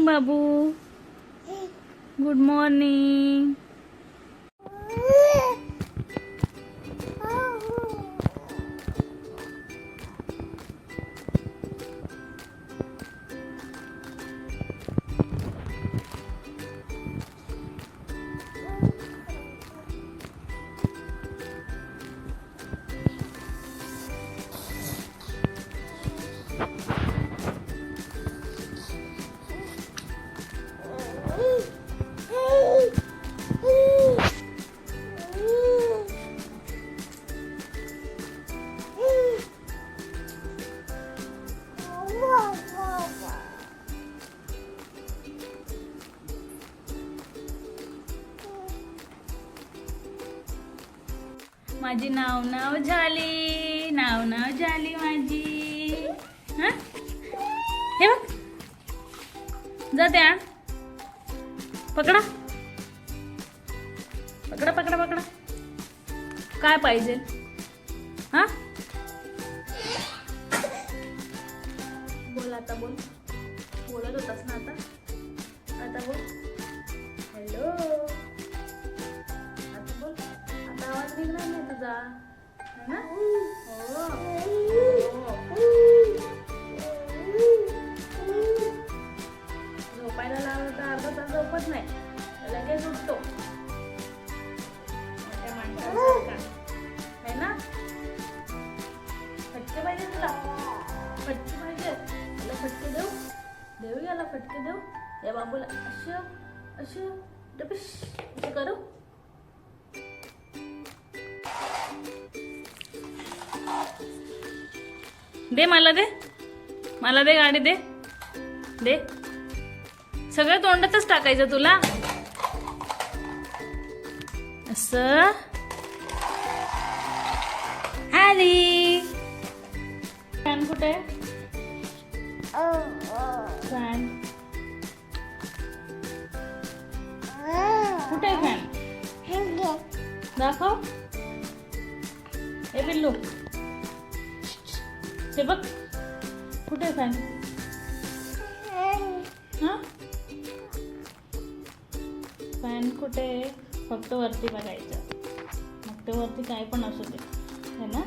Morning बाबू good माझी नाव नाव झाली नाव नाव झाली माझी. हा? हे बघ. जा पकडा. पकडा पकडा पकडा. काय पाहिजे? हा? बोल आता बोल. बोलत होतास ना आता? आता बोल. हॅलो. आता बोल. आता आवाज निघणार नाही तुझा. है? ना हो. हो. हो. नाही लगेच उठतो मोठ्या माणसासारखा है ना फटके पाहिजे तुला फटके पाहिजे तुला फटके देऊ देऊ याला फटके देऊ या बाबूला अशो अशो डबिश असं करू दे मला दे मला दे गाडी दे दे सगळं तोंडातच टाकायचं तुला? असं? आली फॅन कुठे? फॅन. कुठे आहे फॅन? दाखव. ए बिल्लू हे बघ. कुठे आहे फॅन? कुठे आहे? फक्त वरती बघायचं. मग ते वरती काय पण असू दे. है ना?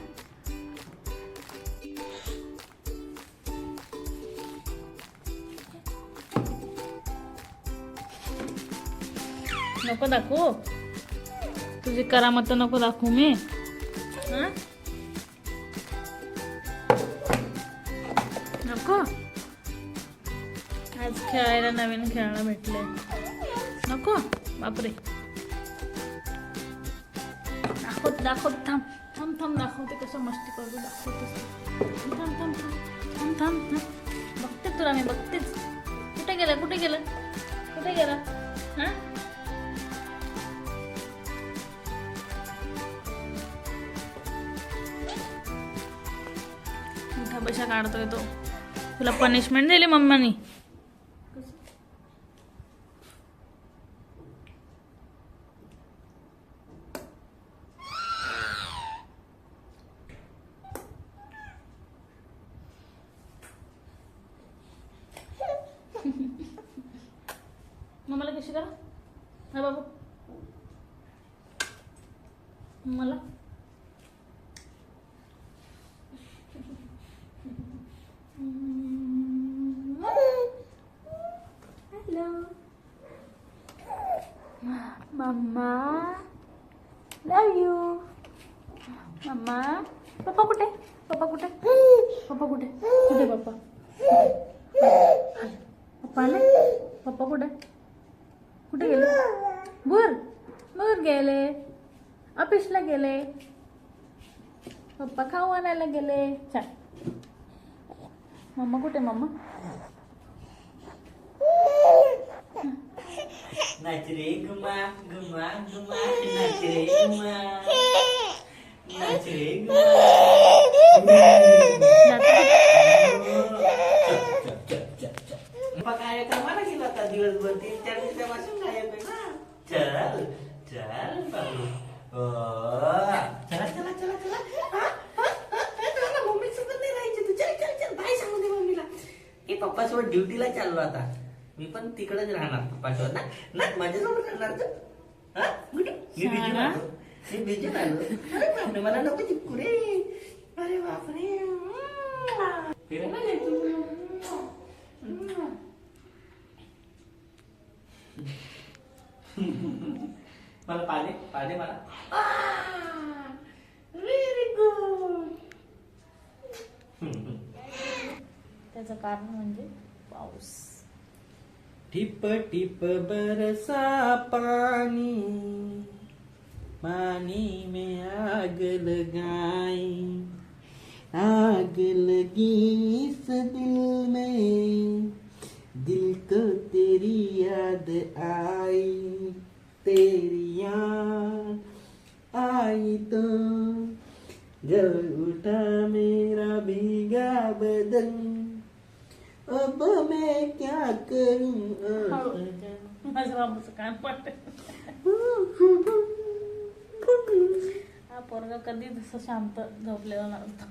नको दाखवू. तुझी करामत तर नको दाखवू मी. नको. आज खेळायला नवीन खेळणं भेटले. नको बापरे. दाखवत दाखवत थांब थांब थांब दाखवते कसं मस्ती करतो दाखवत. थांब थांब थांब थांब थांब थांब. बघते तुला मी बघतेच. कुठे गेला कुठे गेला? कुठे गेला? हा? मोठा पैसा काढतोय तो. तुला पनिशमेंट दिली मम्मानी. मम्माला कशी करा हा बाबू मला हॅलो मम्मा लव यू मम्मा पप्पा कुठे पप्पा कुठे पप्पा कुठे कुठे पप्पा पप्पा आले पप्पा कुठे कुठे गेले? बुर बुर गेले. ऑफिसला गेले. पप्पा खाऊ आणायला गेले. चल. मम्मा कुठे मम्मा? नाच रे गुमा गुमा गुमा नाच रे गुमा नाच रे गुमा कार्यक्रमाला गेला होता दिवसभर. तीन चार दिवसापासून चल चल बाबू ओ, चला चला चला चला. हा, हा, हा, चला, मम्मी सोबत नाही राहायचं तू. चल चल चल. बाय सांगू दे मम्मीला. पप्पा सोबत ड्युटीला चाललो आता. मी पण तिकडेच राहणार पप्पासोबत. ना ना माझ्यासोबत राहणार तू? हा? गुड्डू? मी शहाणा. आलो मी बिजून आलो अरे बापरे मला नको चिपकू रे. अरे बापरे. फिरायला जायचं मला पाणी पाणी मला. व्हेरी गुड त्याचं कारण म्हणजे पाऊस. टिप टिप बरसा पानी पानी में आग लगाई आग लगी इस दिल में. दिल को तेरी याद आई. तेरी याद आई तो जल उठा मेरा भीगा बदन। अब मैं क्या करूं? पडत हा पोरगा कधी जसं शांत झोपलेला नव्हता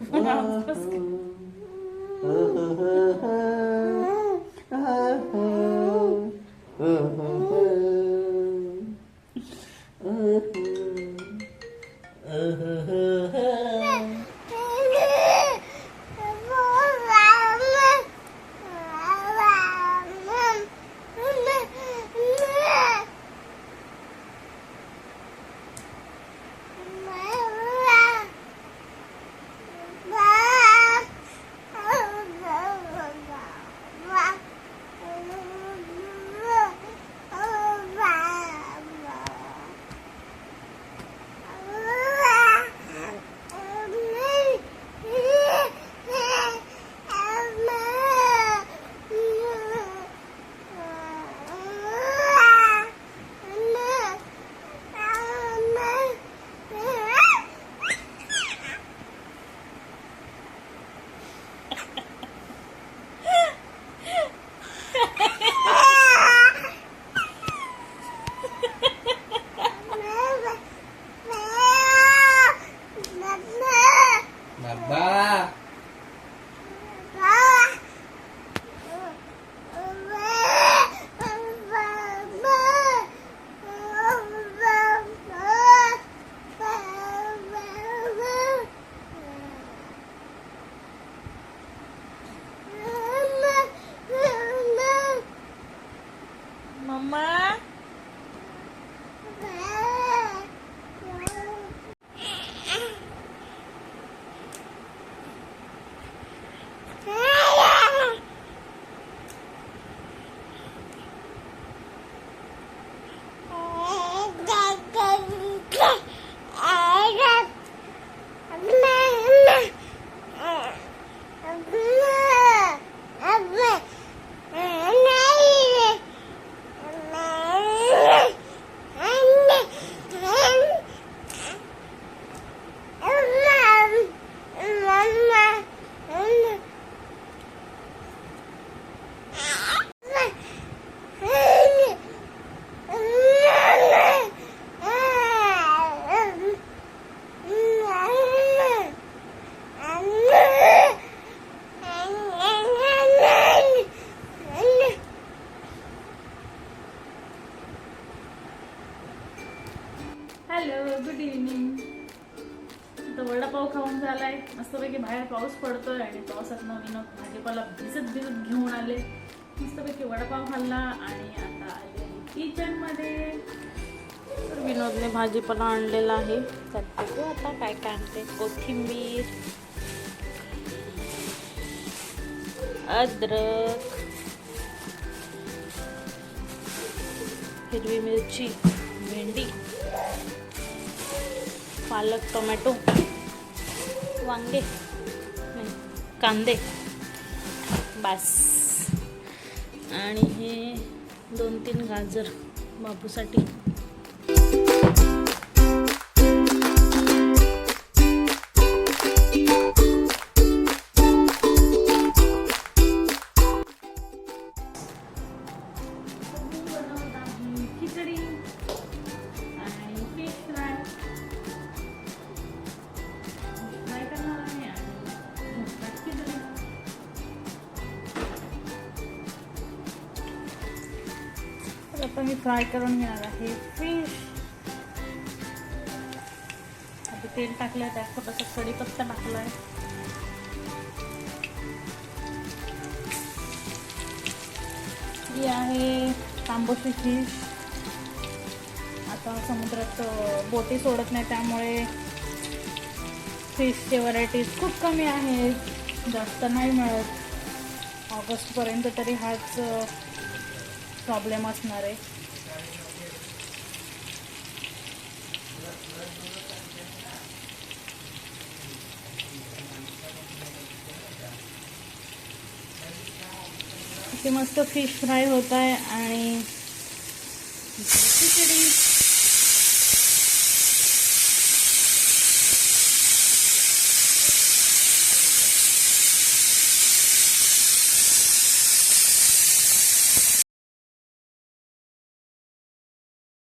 भाजीपाला भिजत भिजत घेऊन आले. मस्तपैकी वडापाव खाल्ला आणि आता आले किचनमध्ये तर विनोदने भाजीपाला आणलेला आहे. त्यात बघू आता काय काय आणते. कोथिंबीर अद्रक हिरवी मिरची भेंडी पालक टोमॅटो वांगे कांदे. बास. आणि हे दोन तीन गाजर बापूसाठी आता मी फ्राय करून घेणार आहे फिश. आता तेल टाकलं आहे त्यात थोडासा कढीपत्ता आहे ही आहे तांबोशी फिश. आता समुद्रात बोटी सोडत नाही त्यामुळे फिशचे व्हरायटीज खूप कमी आहेत. जास्त नाही मिळत. ऑगस्टपर्यंत तरी हाच प्रॉब्लेम असणार आहे. इथे मस्त फिश फ्राय होत आहे आणि खिचडी